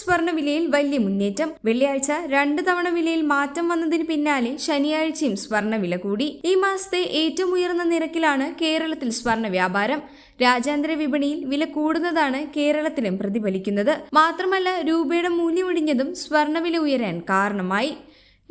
സ്വർണവിലയിൽ വലിയ മുന്നേറ്റം. വെള്ളിയാഴ്ച രണ്ട് തവണ വിലയിൽ മാറ്റം വന്നതിന് പിന്നാലെ ശനിയാഴ്ചയും സ്വർണവില കൂടി. ഈ മാസത്തെ ഏറ്റവും ഉയർന്ന നിരക്കിലാണ് കേരളത്തിൽ സ്വർണ വ്യാപാരം. രാജ്യാന്തര വിപണിയിൽ വില കൂടുന്നതാണ് കേരളത്തിലും പ്രതിഫലിക്കുന്നത്. മാത്രമല്ല രൂപയുടെ മൂല്യമിടിഞ്ഞതും സ്വർണവില ഉയരാൻ കാരണമായി.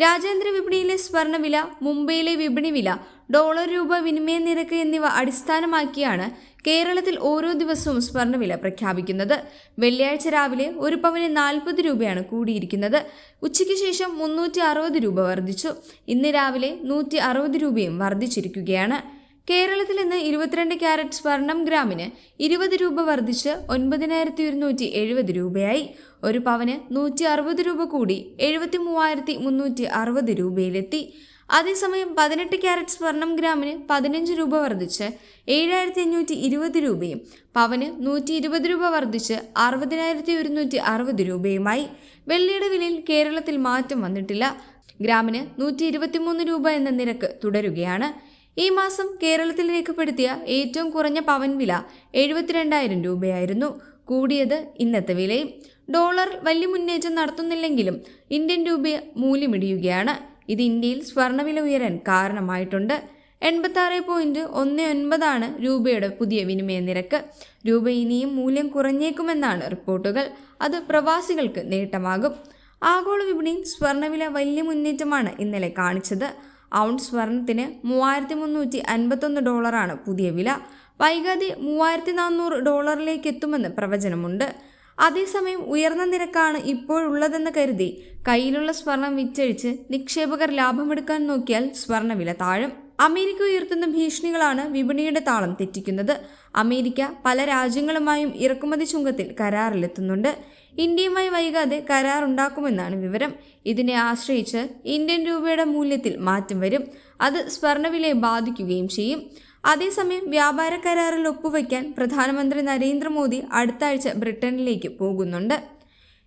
രാജ്യാന്തര വിപണിയിലെ സ്വർണവില മുംബൈയിലെ വിപണി വില ഡോളർ രൂപ വിനിമയ നിരക്ക് എന്നിവ അടിസ്ഥാനമാക്കിയാണ് കേരളത്തിൽ ഓരോ ദിവസവും സ്വർണവില പ്രഖ്യാപിക്കുന്നത്. വെള്ളിയാഴ്ച രാവിലെ ഒരു പവന് നാൽപ്പത് രൂപയാണ് കൂടിയിരിക്കുന്നത്. ഉച്ചയ്ക്ക് ശേഷം മുന്നൂറ്റി അറുപത് രൂപ വർദ്ധിച്ചു. ഇന്ന് രാവിലെ നൂറ്റി അറുപത് രൂപയും വർദ്ധിച്ചിരിക്കുകയാണ്. കേരളത്തിൽ ഇന്ന് ഇരുപത്തിരണ്ട് ക്യാരറ്റ് സ്വർണം ഗ്രാമിന് ഇരുപത് രൂപ വർദ്ധിച്ച് ഒൻപതിനായിരത്തി ഒരുന്നൂറ്റി എഴുപത് രൂപയായി. ഒരു പവന് നൂറ്റി അറുപത് രൂപ കൂടി എഴുപത്തി മൂവായിരത്തി മുന്നൂറ്റി അറുപത് രൂപയിലെത്തി. അതേസമയം പതിനെട്ട് ക്യാരറ്റ് സ്വർണം ഗ്രാമിന് പതിനഞ്ച് രൂപ വർദ്ധിച്ച് ഏഴായിരത്തി അഞ്ഞൂറ്റി ഇരുപത് രൂപയും പവന് നൂറ്റി ഇരുപത് രൂപ വർദ്ധിച്ച് അറുപതിനായിരത്തി ഒരുന്നൂറ്റി അറുപത് രൂപയുമായി. വെള്ളിയുടെ വിലയിൽ കേരളത്തിൽ മാറ്റം വന്നിട്ടില്ല. ഗ്രാമിന് നൂറ്റി ഇരുപത്തിമൂന്ന് രൂപ എന്ന നിരക്ക് തുടരുകയാണ്. ഈ മാസം കേരളത്തിൽ രേഖപ്പെടുത്തിയ ഏറ്റവും കുറഞ്ഞ പവൻ വില എഴുപത്തിരണ്ടായിരം രൂപയായിരുന്നു. കൂടിയത് ഇന്നത്തെ വിലയും. ഡോളർ വലിയ മുന്നേറ്റം നടത്തുന്നില്ലെങ്കിലും ഇന്ത്യൻ രൂപ മൂല്യമിടിയുകയാണ്. ഇത് ഇന്ത്യയിൽ സ്വർണവില ഉയരാൻ കാരണമായിട്ടുണ്ട്. എൺപത്തി ആറ് പോയിന്റ് ഒന്ന് ഒൻപതാണ് രൂപയുടെ പുതിയ വിനിമയ നിരക്ക്. രൂപ ഇനിയും മൂല്യം കുറഞ്ഞേക്കുമെന്നാണ് റിപ്പോർട്ടുകൾ. അത് പ്രവാസികൾക്ക് നേട്ടമാകും. ആഗോള വിപണിയിൽ സ്വർണവില വലിയ മുന്നേറ്റമാണ് ഇന്നലെ കാണിച്ചത്. ഔൺസ് സ്വർണത്തിന് മൂവായിരത്തി മുന്നൂറ്റി അൻപത്തൊന്ന് ഡോളറാണ് പുതിയ വില. വൈകാതെ മൂവായിരത്തി നാനൂറ് ഡോളറിലേക്ക് എത്തുമെന്ന് പ്രവചനമുണ്ട്. അതേസമയം ഉയർന്ന നിരക്കാണ് ഇപ്പോഴുള്ളതെന്ന് കരുതി കയ്യിലുള്ള സ്വർണം വിറ്റഴിച്ച് നിക്ഷേപകർ ലാഭമെടുക്കാൻ നോക്കിയാൽ സ്വർണവില താഴും. അമേരിക്ക ഉയർത്തുന്ന ഭീഷണികളാണ് വിപണിയുടെ താളം തെറ്റിക്കുന്നത്. അമേരിക്ക പല രാജ്യങ്ങളുമായും ഇറക്കുമതി ചുങ്കത്തിൽ കരാറിലെത്തുന്നുണ്ട്. ഇന്ത്യയുമായി വൈകാതെ കരാറുണ്ടാക്കുമെന്നാണ് വിവരം. ഇതിനെ ആശ്രയിച്ച് ഇന്ത്യൻ രൂപയുടെ മൂല്യത്തിൽ മാറ്റം വരും. അത് സ്വർണവിലയെ ബാധിക്കുകയും ചെയ്യും. അതേസമയം വ്യാപാര കരാറിൽ ഒപ്പുവയ്ക്കാൻ പ്രധാനമന്ത്രി നരേന്ദ്രമോദി അടുത്ത ആഴ്ച ബ്രിട്ടനിലേക്ക് പോകുന്നുണ്ട്.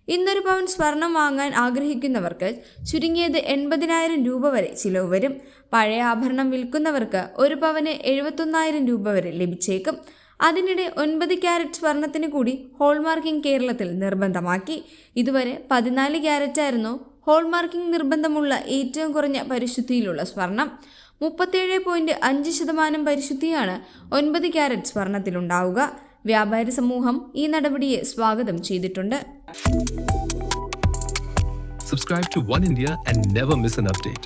ഇന്നൊരു പവൻ സ്വർണം വാങ്ങാൻ ആഗ്രഹിക്കുന്നവർക്ക് ചുരുങ്ങിയത് എൺപതിനായിരം രൂപ വരെ ചിലവ് വരും. പഴയ ആഭരണം വിൽക്കുന്നവർക്ക് ഒരു പവന് എഴുപത്തൊന്നായിരം രൂപ വരെ ലഭിച്ചേക്കും. അതിനിടെ ഒൻപത് ക്യാരറ്റ് സ്വർണത്തിന് കൂടി ഹോൾമാർക്കിംഗ് കേരളത്തിൽ നിർബന്ധമാക്കി. ഇതുവരെ പതിനാല് ക്യാരറ്റായിരുന്നു ഹോൾമാർക്കിംഗ് നിർബന്ധമുള്ള ഏറ്റവും കുറഞ്ഞ പരിശുദ്ധിയിലുള്ള സ്വർണം. മുപ്പത്തേഴ് പോയിന്റ് അഞ്ച് ശതമാനം പരിശുദ്ധിയാണ് ഒൻപത് ക്യാരറ്റ് സ്വർണത്തിലുണ്ടാവുക വ്യാപാരി സമൂഹം ഈ നടപടിയെ സ്വാഗതം ചെയ്തിട്ടുണ്ട് Subscribe to One India and never miss an update.